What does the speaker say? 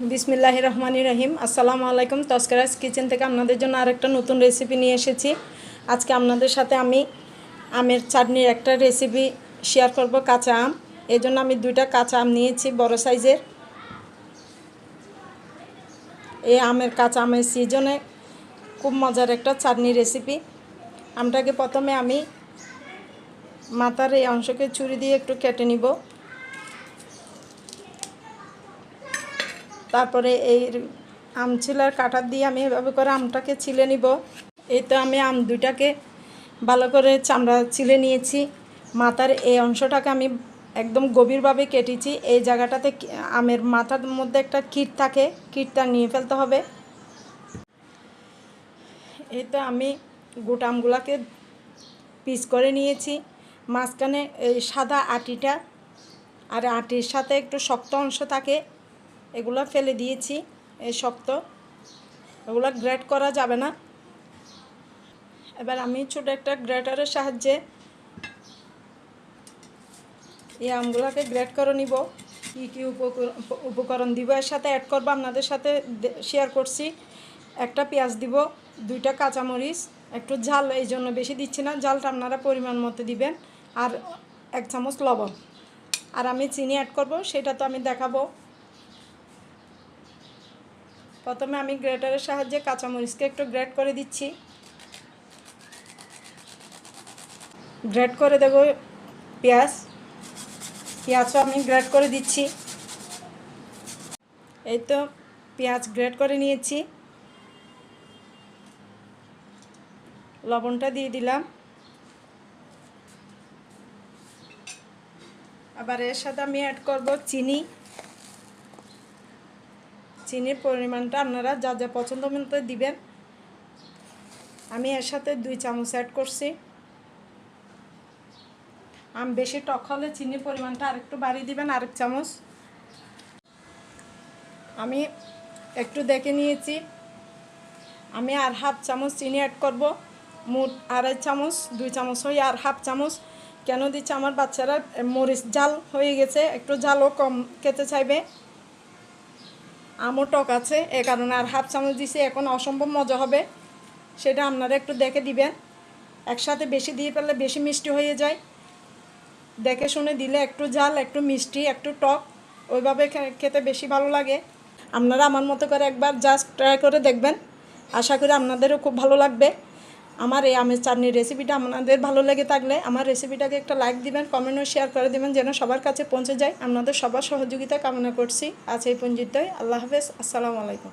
বিসমিল্লাহ রহমানি রহিম। আসসালামু আলাইকুম তস্করাজ কিচেন থেকে আপনাদের জন্য আরেকটা নতুন রেসিপি নিয়ে এসেছি। আজকে আপনাদের সাথে আমি আমের চাটনির একটা রেসিপি শেয়ার করব, কাঁচা আম। এই জন্য আমি দুইটা কাঁচা আম নিয়েছি, বড় সাইজের। এই আমের কাঁচা আমের সিজনে খুব মজার একটা চাটনি রেসিপি আমটাকে প্রথমে আমি মাথার এই অংশকে ছুরি দিয়ে একটু কেটে নিব। তারপরে এই আম ছিলার কাটার দিয়ে আমি এভাবে করে আমটাকে ছিলে নিব। এই তো আমি আম দুইটাকে ভালো করে চামড়া ছিলে নিয়েছি। মাথার এই অংশটাকে আমি একদম গভীরভাবে কেটেছি। এই জায়গাটাতে আমের মাথার মধ্যে একটা কীট থাকে, কীটটা নিয়ে ফেলতে হবে। এই তো আমি গোটা আমগুলাকে পিস করে নিয়েছি। মাঝখানে এই সাদা আটিটা আর আটির সাথে একটু শক্ত অংশ থাকে। এগুলো ফেলে দিয়েছি, এই শক্ত। এগুলো গ্রেট করা যাবে না। এবার আমি ছোট একটা গ্রেটারের সাহায্যে এই আমগুলোকে গ্রেট করে নিব। কী কী উপকর- উপকরণ দিব এর সাথে অ্যাড করব, আপনাদের সাথে শেয়ার করছি। একটা পেঁয়াজ দিব, দুইটা কাঁচামরিচ, একটু ঝাল, এই জন্য বেশি দিচ্ছি না। ঝালটা আপনারা পরিমাণ মতো দিবেন। আর এক চামচ লবণ। আর আমি চিনি অ্যাড করব, সেটা তো আমি দেখাবো। প্রথমে আমি গ্রেটারের সাহায্যে কাঁচামরিচকে একটু গ্রেট করে দিচ্ছি। গ্রেট করে দেবো পেঁয়াজ। পেঁয়াজও আমি গ্রেট করে দিচ্ছি। এই তো পেঁয়াজ গ্রেট করে নিয়েছি। লবণটা দিয়ে দিলাম। আবার এর সাথে আমি অ্যাড করব চিনি। চিনির পরিমাণটা আপনারা যা যা পছন্দ মতো দিবেন। আমি এর সাথে দুই চামচ অ্যাড করছি। আম বেশি টক হলে চিনির পরিমাণটা আরেকটু বাড়িয়ে দিবেন, আরেক চামচ। আমি একটু দেখে নিয়েছি। আমি আর হাফ চামচ চিনি অ্যাড করব। মোট আড়াই চামচ, দুই চামচ হয়ে আর হাফ চামচ। কেন দিচ্ছে? আমার বাচ্চারা মরিচ জাল হয়ে গেছে, একটু জালও কম খেতে চাইবে। আমও টক আছে, এ কারণে আর হাফ চামচ দিছি, এখন অসম্ভব মজা হবে। সেটা আপনারা একটু দেখে দিবেন। একসাথে বেশি দিয়ে ফেললে বেশি মিষ্টি হয়ে যায়। দেখে শুনে দিলে একটু জাল একটু মিষ্টি, একটু টক, ওইভাবে খেতে বেশি ভালো লাগে। আপনারা আমার মতো করে একবার জাস্ট ট্রাই করে দেখবেন। আশা করি আপনাদেরও খুব ভালো লাগবে। আমার এই আমের চাটনির রেসিপিটা আপনাদের ভালো লেগে থাকলে আমার রেসিপিটাকে একটা লাইক দিবেন কমেন্টও শেয়ার করে দেবেন, যেন সবার কাছে পৌঁছে যায়। আপনাদের সবার সহযোগিতা কামনা করছি। আজ এই পঞ্জিতই আল্লাহ হাফেজ। আসসালামু আলাইকুম।